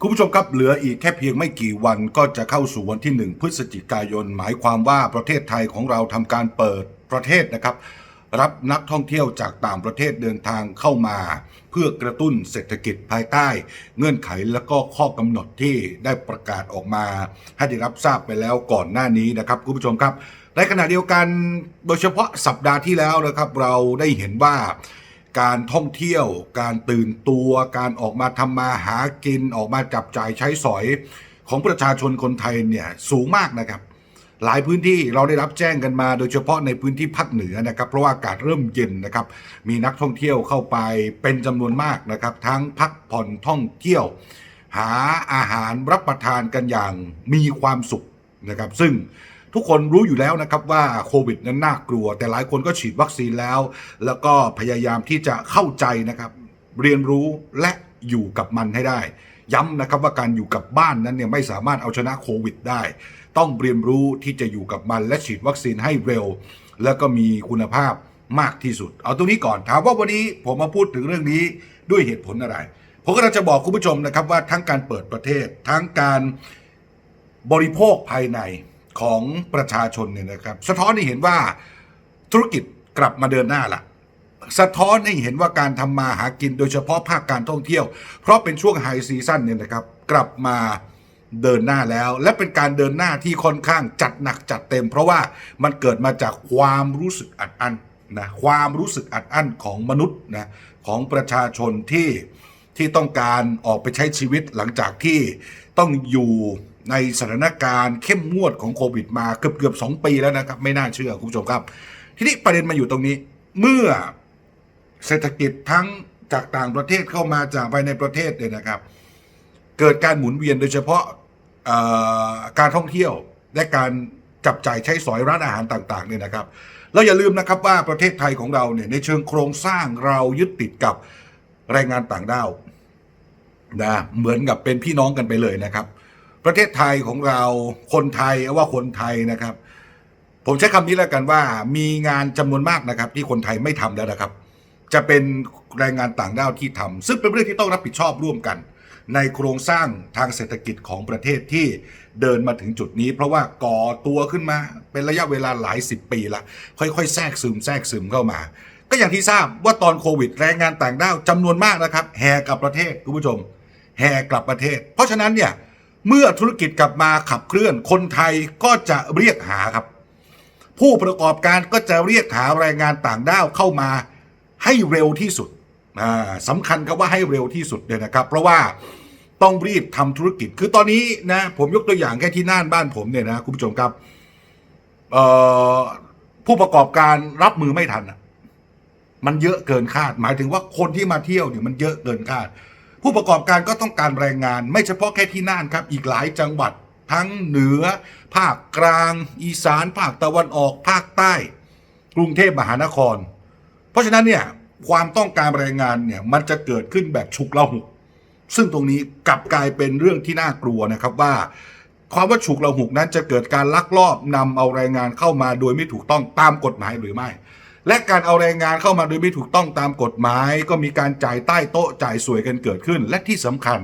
คุณผู้ชมครับเหลืออีกแค่เพียงไม่กี่วันก็จะเข้าสู่วันที่ 1 พฤศจิกายน หมายความว่าประเทศไทยของเราทำการเปิดประเทศนะครับ รับนักท่องเที่ยวจากต่างประเทศเดินทางเข้ามา เพื่อกระตุ้นเศรษฐกิจภายใต้ เงื่อนไขและก็ข้อกำหนดที่ได้ประกาศออกมา ให้ได้รับทราบไปแล้วก่อนหน้านี้นะครับคุณผู้ชมครับในขณะเดียวกันโดยเฉพาะสัปดาห์ที่แล้วนะครับ เราได้เห็นว่า การท่องเที่ยว การตื่นตัว การออกมาทำมาหากินออกมาจับจ่ายใช้สอยของประชาชนคนไทยเนี่ยสูงมากนะครับ หลายพื้นที่เราได้รับแจ้งกันมา โดยเฉพาะในพื้นที่ภาคเหนือนะครับเพราะว่าอากาศเริ่มเย็นนะครับ มีนักท่องเที่ยวเข้าไปเป็นจำนวนมากนะครับ ทั้งพักผ่อนท่องเที่ยว หาอาหารรับประทานกันอย่างมีความสุขนะครับ ซึ่ง ทุกคนรู้อยู่แล้วนะครับว่าโควิดนั้นน่ากลัว แต่หลายคนก็ฉีดวัคซีนแล้ว แล้วก็พยายามที่จะเข้าใจนะครับ เรียนรู้และอยู่กับมันให้ได้ ย้ำนะครับว่าการอยู่กับบ้านนั้นเนี่ยไม่สามารถเอาชนะโควิดได้ ต้องเรียนรู้ที่จะอยู่กับมัน และฉีดวัคซีนให้เร็ว แล้วก็มีคุณภาพมากที่สุด เอาตรงนี้ก่อนถามว่าวันนี้ผมมาพูดถึงเรื่องนี้ด้วยเหตุผลอะไรผมก็จะบอกคุณผู้ชมนะครับว่าทั้งการเปิดประเทศทั้งการบริโภคภายใน ของประชาชนเนี่ยนะครับ สะท้อนให้เห็นว่าธุรกิจกลับมาเดินหน้าละสะท้อนให้เห็นว่าการทำมาหากินโดยเฉพาะภาคการท่องเที่ยว เพราะเป็นช่วงไฮซีซั่นเนี่ยนะครับ กลับมาเดินหน้าแล้ว และเป็นการเดินหน้าที่ค่อนข้างจัดหนักจัดเต็ม เพราะว่ามันเกิดมาจากความรู้สึกอัดอั้นนะความรู้สึกอัดอั้นของมนุษย์นะของประชาชนที่ที่ต้องการออกไปใช้ชีวิตหลังจากที่ต้องอยู่ ในสถานการณ์เข้มงวดของโควิดมาเกือบเกือบสองปีแล้วนะครับไม่น่าเชื่อคุณผู้ชมครับ ทีนี้ประเด็นมาอยู่ตรงนี้ เมื่อเศรษฐกิจทั้งจากต่างประเทศเข้ามาจากภายในประเทศเนี่ยนะครับ เกิดการหมุนเวียนโดยเฉพาะการท่องเที่ยวและการจับจ่ายใช้สอยร้านอาหารต่างๆเนี่ยนะครับเราอย่าลืมนะครับว่าประเทศไทยของเราเนี่ยในเชิงโครงสร้างเรายึดติดกับแรงงานต่างด้าวนะเหมือนกับเป็นพี่น้องกันไปเลยนะครับ ประเทศไทยของเราคนไทยเอาว่าคนไทยนะครับ ผมใช้คำนี้แล้วกันว่า มีงานจำนวนมากนะครับ ที่คนไทยไม่ทำแล้วนะครับ จะเป็นแรงงานต่างด้าวที่ทำซึ่งเป็นเรื่องที่ต้องรับผิดชอบร่วมกัน ในโครงสร้างทางเศรษฐกิจของประเทศที่เดินมาถึงจุดนี้ เพราะว่าก่อตัวขึ้นมาเป็นระยะเวลาหลายสิบปีละค่อยๆ แทรกซึมแทรกซึมเข้ามาก็อย่างที่ทราบว่าตอนโควิดแรงงานต่างด้าวจำนวนมากนะครับ แห่กลับประเทศคุณผู้ชม แห่กลับประเทศ เพราะฉะนั้นเนี่ย เมื่อธุรกิจกลับมาขับเคลื่อนคนไทยก็จะเรียกหาครับ ผู้ประกอบการก็จะเรียกหาแรงงานต่างด้าวเข้ามาให้เร็วที่สุดสำคัญครับว่าให้เร็วที่สุดเนี่ยนะครับ เพราะว่าต้องรีบทำธุรกิจคือตอนนี้นะผมยกตัวอย่างแค่ที่น่านบ้านผมเนี่ยนะคุณผู้ชมครับผู้ประกอบการรับมือไม่ทันมันเยอะเกินคาด หมายถึงว่าคนที่มาเที่ยวเนี่ยมันเยอะเกินคาด ผู้ประกอบการก็ต้องการแรงงาน ไม่เฉพาะแค่ที่น่านครับ อีกหลายจังหวัดทั้งเหนือ ภาคกลาง อีสาน ภาคตะวันออก ภาคใต้ กรุงเทพมหานคร เพราะฉะนั้นเนี่ยความต้องการแรงงานเนี่ยมันจะเกิดขึ้นแบบฉุกละหุก ซึ่งตรงนี้กลับกลายเป็นเรื่องที่น่ากลัวนะครับว่าความว่าฉุกละหุกนั้นจะเกิดการลักลอบนำเอาแรงงานเข้ามาโดยไม่ถูกต้องตามกฎหมายหรือไม่ และการเอาแรงงานเข้ามาโดยไม่ถูกต้องตามกฎหมาย ก็มีการจ่ายใต้โต๊ะจ่ายสวยกันเกิดขึ้น และที่สำคัญ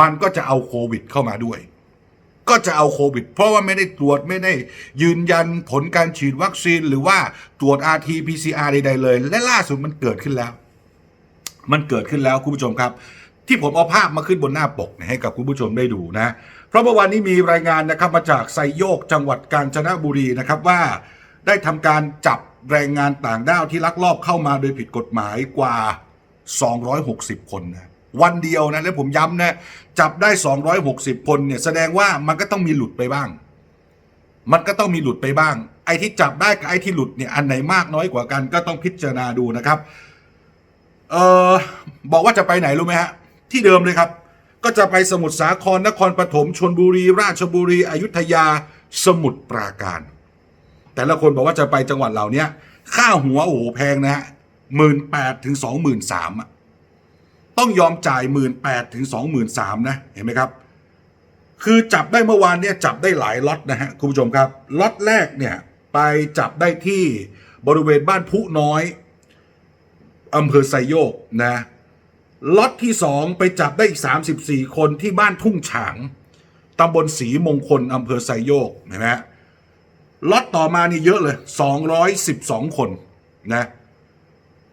มันก็จะเอาโควิดเข้ามาด้วย ก็จะเอาโควิด เพราะว่าไม่ได้ตรวจไม่ได้ยืนยันผลการฉีดวัคซีน หรือว่าตรวจ rt pcr ใดๆเลย และล่าสุดมันเกิดขึ้นแล้ว มันเกิดขึ้นแล้วคุณผู้ชมครับ ที่ผมเอาภาพมาขึ้นบนหน้าปกให้กับคุณผู้ชมได้ดูนะ เพราะเมื่อวานนี้มีรายงานนะครับมาจากไซโยกจังหวัดกาญจนบุรีนะครับว่า ได้ทำการจับ แรงงานต่างด้าวที่ลักลอบเข้ามาโดยผิดกฎหมายกว่า 260 คนนะวันเดียวนะ แล้วผมย้ำนะ จับได้ 260 คนเนี่ยแสดงว่ามันก็ต้องมีหลุดไปบ้าง มันก็ต้องมีหลุดไปบ้าง ไอ้ที่จับได้กับไอ้ที่หลุดเนี่ยอันไหนมากน้อยกว่ากันก็ต้องพิจารณาดูนะครับเออบอกว่าจะไปไหนรู้ไหมฮะ ที่เดิมเลยครับ ก็จะไปสมุทรสาครนครปฐมชนบุรี ราชบุรี อยุธยา สมุทรปราการ แต่ละคนบอกว่าจะไปจังหวัดเหล่านี้ค่าหัวโอ้โหแพงนะฮะหมื่นแปดถึงสองหมื่นสามอะต้องยอมจ่ายหมื่นแปดถึงสองหมื่นสามนะเห็นไหมครับ คือจับได้เมื่อวานเนี่ยจับได้หลายล็อตนะฮะคุณผู้ชมครับล็อตแรกเนี่ยไปจับได้ที่บริเวณบ้านพุน้อยอำเภอไซโยกนะล็อตที่2ไปจับได้อีก 34 คนที่บ้านทุ่งฉางตำบลศรีมงคลอำเภอไซโยกเห็นไหมฮะ ล็อตต่อมานี่เยอะเลย 212 คนนะ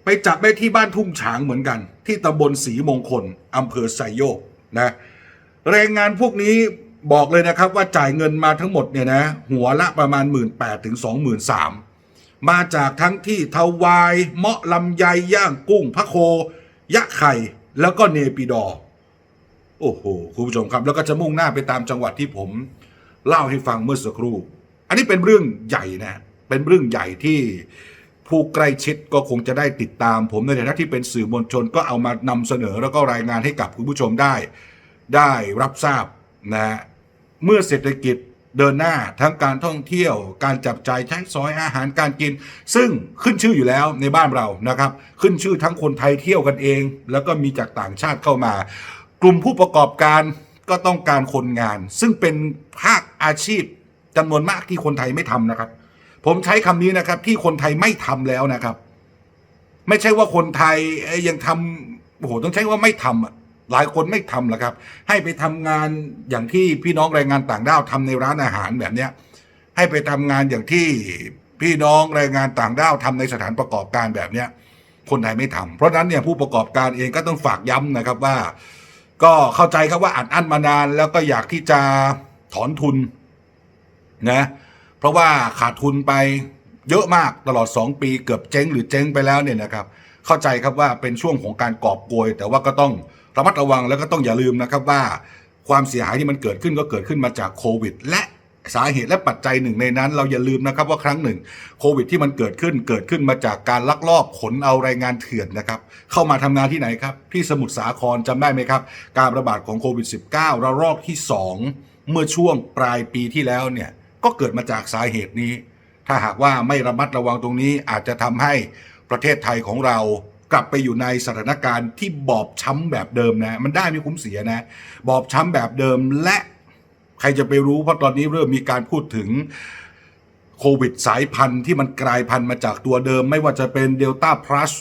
ไปจับได้ที่บ้านทุ่งฉางเหมือนกัน ที่ตำบลศรีมงคลอำเภอไซโยกนะแรงงานพวกนี้บอกเลยนะครับว่าจ่ายเงินมาทั้งหมดเนี่ยนะหัวละประมาณ 1 8ื่นถึง23,000 มาจากทั้งที่ทวาย เมาะลำไยย่างกุ้งพะโค ยะไข่ แล้วก็เนปิดอ โอ้โห คุณผู้ชมครับ แล้วก็จะมุ่งหน้าไปตามจังหวัดที่ผม เล่าให้ฟังเมื่อสักครู่ อันนี้เป็นเรื่องใหญ่นะเป็นเรื่องใหญ่ที่ผู้ใกล้ชิดก็คงจะได้ติดตาม ผมในฐานะที่เป็นสื่อมวลชนก็เอามานำเสนอแล้วก็รายงานให้กับคุณผู้ชมได้ ได้รับทราบนะฮะเมื่อเศรษฐกิจเดินหน้าทั้งการท่องเที่ยว การจับจ่ายใช้สอยอาหารการกิน ซึ่งขึ้นชื่ออยู่แล้วในบ้านเรานะครับ ขึ้นชื่อทั้งคนไทยเที่ยวกันเอง แล้วก็มีจากต่างชาติเข้ามา กลุ่มผู้ประกอบการก็ต้องการคนงาน ซึ่งเป็นภาคอาชีพ จำนวนมากที่คนไทยไม่ทำนะครับ ผมใช้คำนี้นะครับ ที่คนไทยไม่ทำแล้วนะครับ ไม่ใช่ว่าคนไทยยังทำโอ้โหต้องใช้ว่าไม่ทำอะหลายคนไม่ทำหรอกครับ ให้ไปทำงานอย่างที่พี่น้องแรงงานต่างด้าวทำในร้านอาหารแบบเนี้ย ให้ไปทำงานอย่างที่พี่น้องแรงงานต่างด้าวทำในสถานประกอบการแบบเนี้ย คนไทยไม่ทำเพราะนั้นเนี่ยผู้ประกอบการเองก็ต้องฝากย้ำนะครับว่า ก็เข้าใจครับว่าอัดอั้นมานานแล้วก็อยากที่จะถอนทุน นะเพราะว่าขาดทุนไปเยอะมากตลอด 2 ปีเกือบเจ๊งหรือเจ๊งไปแล้วเนี่ยนะครับเข้าใจครับว่าเป็นช่วงของการกอบโกย แต่ว่าก็ต้องระมัดระวังแล้วก็ต้องอย่าลืมนะครับว่าความเสียหายที่มันเกิดขึ้นก็เกิดขึ้นมาจากโควิด และสาเหตุและปัจจัยหนึ่งในนั้น เราอย่าลืมนะครับว่าครั้งหนึ่งโควิดที่มันเกิดขึ้นเกิดขึ้นมาจากการลักลอบขนเอาแรงงานเถื่อนนะครับ เข้ามาทำงานที่ไหนครับ ที่สมุทรสาครจำได้ไหมครับ การระบาดของโควิด -19 ระลอกที่ 2 เมื่อช่วงปลายปีที่แล้วเนี่ย ก็เกิดมาจากสาเหตุนี้ ถ้าหากว่าไม่ระมัดระวังตรงนี้อาจจะทำให้ประเทศไทยของเรากลับไปอยู่ในสถานการณ์ที่บอบช้ำแบบเดิมนะ มันได้ไม่คุ้มเสียนะ บอบช้ำแบบเดิมและใครจะไปรู้เพราะตอนนี้เริ่มมีการพูดถึงโควิดสายพันธุ์ที่มันกลายพันธุ์มาจากตัวเดิม ไม่ว่าจะเป็นเดลต้าพลัส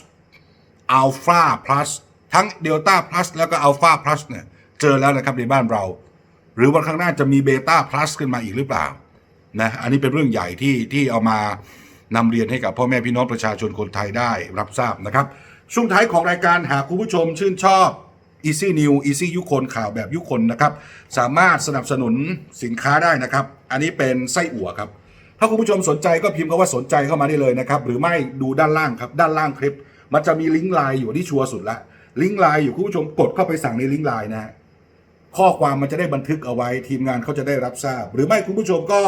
อัลฟาพลัสทั้งเดลต้าพลัสแล้วก็อัลฟาพลัสเนี่ยเจอแล้วนะครับในบ้านเรา หรือวันข้างหน้าจะมีเบต้าพลัสขึ้นมาอีกหรือเปล่า นะอันนี้เป็นเรื่องใหญ่ที่ที่เอามานำเรียนให้กับพ่อแม่พี่น้องประชาชนคนไทยได้รับทราบนะครับ ช่วงท้ายของรายการหากคุณผู้ชมชื่นชอบ Easy New Easy ยุคนข่าวแบบยุคนนะครับ สามารถสนับสนุนสินค้าได้นะครับ อันนี้เป็นไส้อั่วครับ ถ้าคุณผู้ชมสนใจก็พิมพ์คำว่าสนใจเข้ามาได้เลยนะครับ หรือไม่ดูด้านล่างครับ ด้านล่างคลิป มันจะมีลิงก์ไลน์อยู่ที่ชัวร์สุดละลิงก์ไลน์อยู่คุณผู้ชมกดเข้าไปสั่งในลิงก์ไลน์นะฮะข้อความมันจะได้บันทึกเอาไว้ ทีมงานเขาจะได้รับทราบ หรือไม่คุณผู้ชมก็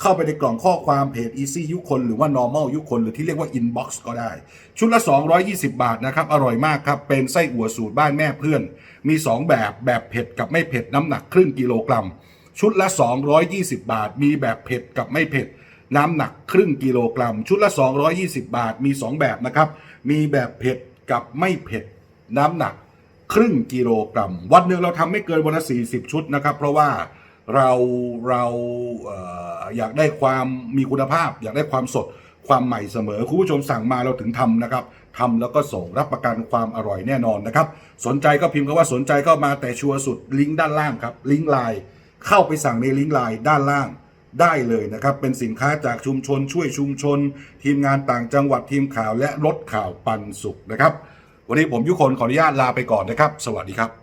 เข้าไปในกล่องข้อความเพจ Easy ยุคนหรือว่า Normal ยุคนหรือที่เรียกว่า Inbox ก็ได้ ชุดละ 220 บาทนะครับ อร่อยมากครับ เป็นไส้อั่วสูตรบ้านแม่เพื่อน มี 2 แบบแบบเผ็ดกับไม่เผ็ดน้ำหนักครึ่งกิโลกรัม ชุดละ 220 บาท มีแบบเผ็ดกับไม่เผ็ดน้ำหนักครึ่งกิโลกรัม ชุดละ 220 บาทมี 2 แบบนะครับ มีแบบเผ็ดกับไม่เผ็ดน้ำหนักครึ่งกิโลกรัม วันหนึ่งเราทำไม่เกินวันละ40 ชุดนะครับ เพราะว่า เราเราอยากได้ความมีคุณภาพ อยากได้ความสดความใหม่เสมอคุณผู้ชมสั่งมาเราถึงทำนะครับทำแล้วก็ส่งรับประกันความอร่อยแน่นอนนะครับ สนใจก็พิมพ์คำว่าสนใจเข้ามาแต่ชัวร์สุดลิงก์ด้านล่างครับลิงก์ไลน์เข้าไปสั่งในลิงก์ไลน์ด้านล่างได้เลยนะครับ เป็นสินค้าจากชุมชนช่วยชุมชน ทีมงานต่างจังหวัดทีมข่าวและรถข่าวปันสุขนะครับ วันนี้ผมยุคนขออนุญาตลาไปก่อนนะครับ สวัสดีครับ